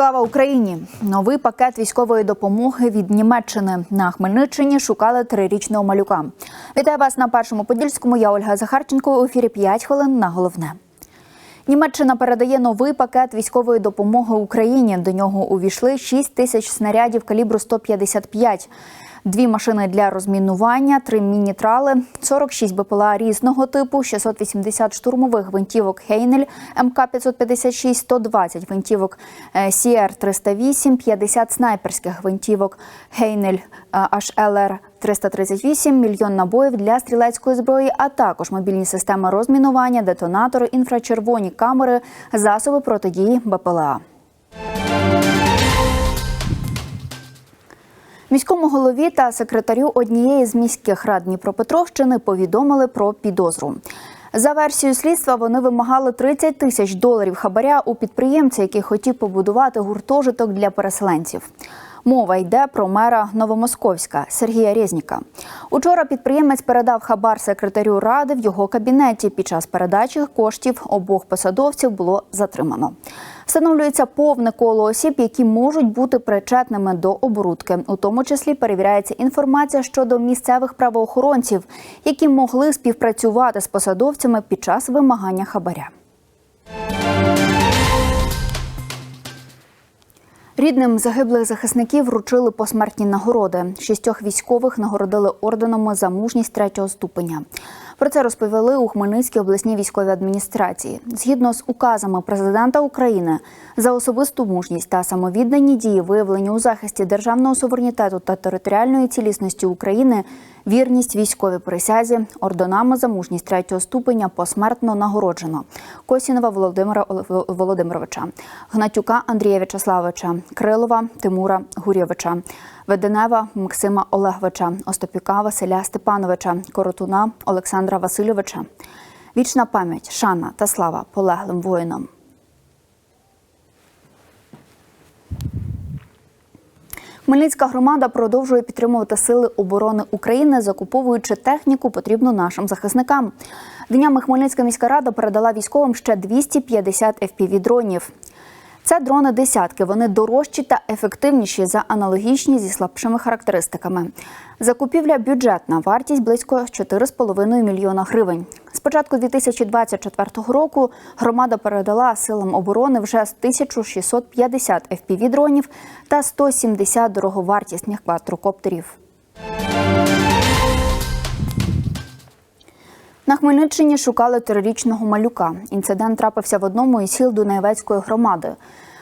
Слава Україні! Новий пакет військової допомоги від Німеччини на Хмельниччині шукали трирічного малюка. Вітаю вас на першому подільському. Я Ольга Захарченко. У ефірі 5 хвилин на головне. Німеччина передає новий пакет військової допомоги Україні. До нього увійшли 6 тисяч снарядів калібру 155, дві машини для розмінування, три міні-трали, 46 БПЛА різного типу, 680 штурмових гвинтівок Хейнель МК-556, 120 гвинтівок СІР-308, 50 снайперських гвинтівок Хейнель HLR 338, мільйон набоїв для стрілецької зброї, а також мобільні системи розмінування, детонатори, інфрачервоні камери, засоби протидії БПЛА. Міському голові та секретарю однієї з міських рад Дніпропетровщини повідомили про підозру. За версією слідства вони вимагали 30 тисяч доларів хабаря у підприємця, який хотів побудувати гуртожиток для переселенців. Мова йде про мера Новомосковська Сергія Резніка. Учора підприємець передав хабар секретарю ради в його кабінеті. Під час передачі коштів обох посадовців було затримано. Встановлюється повне коло осіб, які можуть бути причетними до оборудки. У тому числі перевіряється інформація щодо місцевих правоохоронців, які могли співпрацювати з посадовцями під час вимагання хабаря. Рідним загиблих захисників вручили посмертні нагороди. Шістьох військових нагородили орденами за мужність третього ступеня. Про це розповіли у Хмельницькій обласній військовій адміністрації. Згідно з указами президента України за особисту мужність та самовіддані дії, виявлені у захисті державного суверенітету та територіальної цілісності України, вірність військовій присязі, орденами за мужність третього ступеня посмертно нагороджено Косінова Володимира Володимировича, Гнатюка Андрія В'ячеславовича, Крилова Тимура Гурєвича, Веденева Максима Олеговича, Остапюка Василя Степановича, Коротуна Олександра Васильовича. Вічна пам'ять, шана та слава полеглим воїнам. Хмельницька громада продовжує підтримувати сили оборони України, закуповуючи техніку, потрібну нашим захисникам. Днями Хмельницька міська рада передала військовим ще 250 FPV-дронів. Це дрони десятки. Вони дорожчі та ефективніші за аналогічні зі слабшими характеристиками. Закупівля бюджетна вартість близько 4,5 мільйона гривень. З початку 2024 року громада передала силам оборони вже з 1650 FPV-дронів та 170 дороговартісних квадрокоптерів. На Хмельниччині шукали трирічного малюка. Інцидент трапився в одному із сіл Дунаєвецької громади.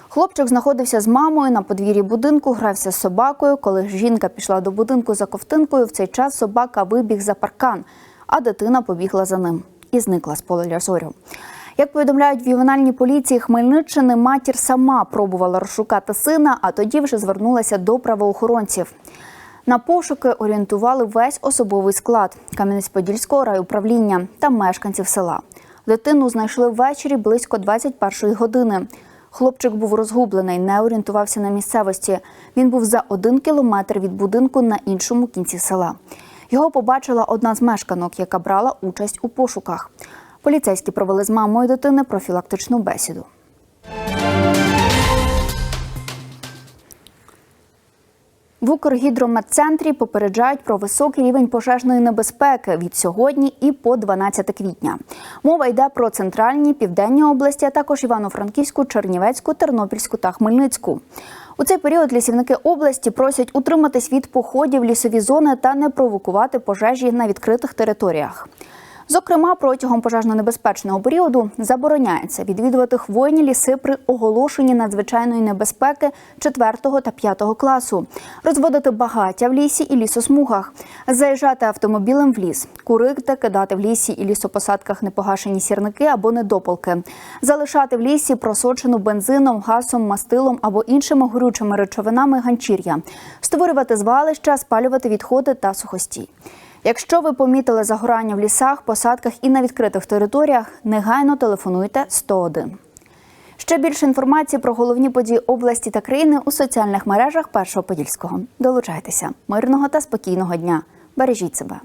Хлопчик знаходився з мамою на подвір'ї будинку, грався з собакою. Коли жінка пішла до будинку за ковтинкою, в цей час собака вибіг за паркан, а дитина побігла за ним і зникла з поля зорю. Як повідомляють в ювенальній поліції Хмельниччини, матір сама пробувала розшукати сина, а тоді вже звернулася до правоохоронців. На пошуки орієнтували весь особовий склад Кам'янець-Подільського райуправління та мешканців села. Дитину знайшли ввечері близько 21-ї години. Хлопчик був розгублений, не орієнтувався на місцевості. Він був за один кілометр від будинку на іншому кінці села. Його побачила одна з мешканок, яка брала участь у пошуках. Поліцейські провели з мамою дитини профілактичну бесіду. В Укргідрометцентрі попереджають про високий рівень пожежної небезпеки від сьогодні і по 12 квітня. Мова йде про центральні південні області, а також Івано-Франківську, Чернівецьку, Тернопільську та Хмельницьку. У цей період лісівники області просять утриматись від походів лісові зони та не провокувати пожежі на відкритих територіях. Зокрема, протягом пожежно-небезпечного періоду забороняється відвідувати хвойні ліси при оголошенні надзвичайної небезпеки 4 та 5 класу, розводити багаття в лісі і лісосмугах, заїжджати автомобілем в ліс, курити, кидати в лісі і лісопосадках непогашені сірники або недопалки, залишати в лісі просочену бензином, газом, мастилом або іншими горючими речовинами ганчір'я, створювати звалища, спалювати відходи та сухостій. Якщо ви помітили загорання в лісах, посадках і на відкритих територіях, негайно телефонуйте 101. Ще більше інформації про головні події області та країни у соціальних мережах Першого Подільського. Долучайтеся мирного та спокійного дня. Бережіть себе.